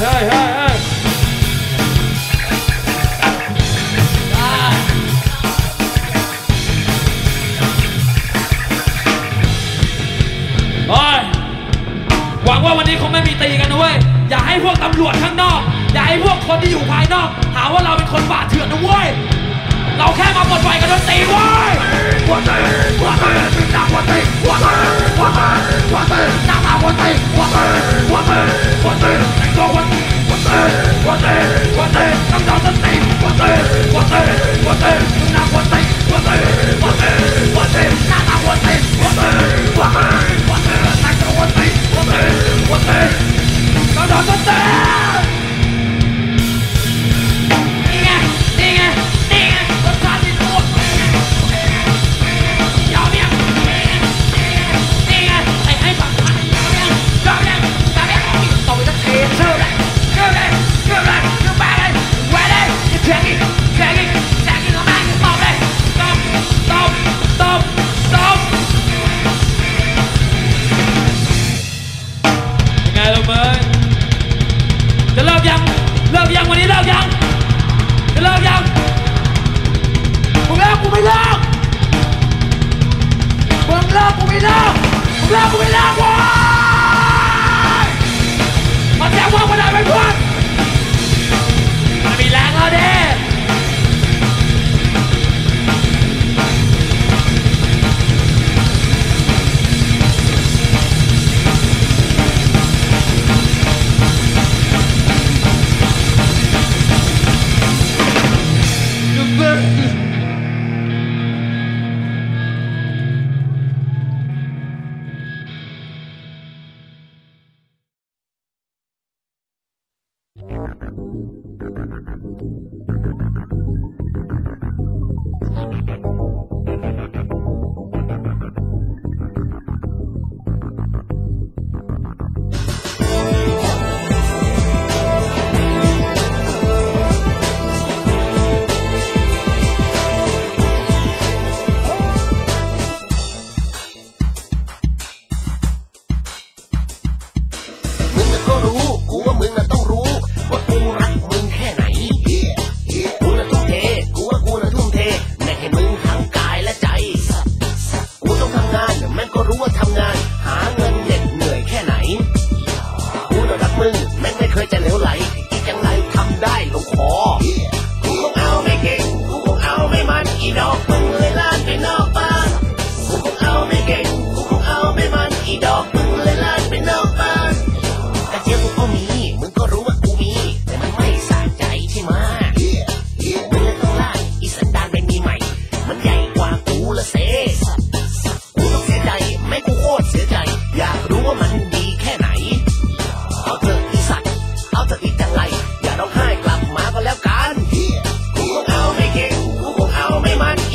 เอ้หวังว่าวันนี้คงไม่มีตีกันนะเว้ย อย่าให้พวกตำรวจข้างนอก อย่าให้พวกคนที่อยู่ภายนอก หาว่าเราเป็นคนฝ่าเถื่อนนะเว้ย เราแค่มาปลดปล่อยกันดนตีเว้ย った ไปพวกมันมีแรงแล้วด้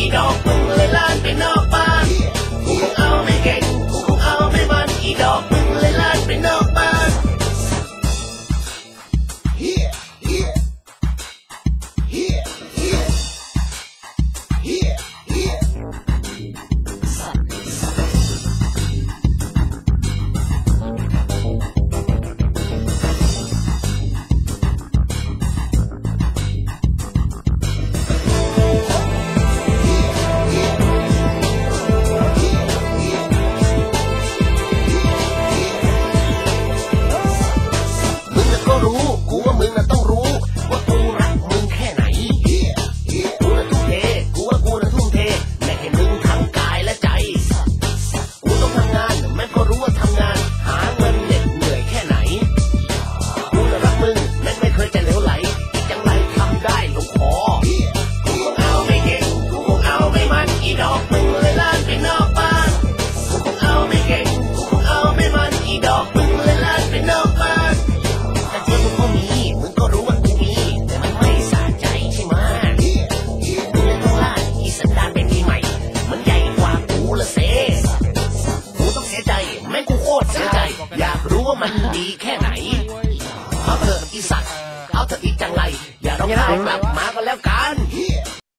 we don't believe. 你看哪一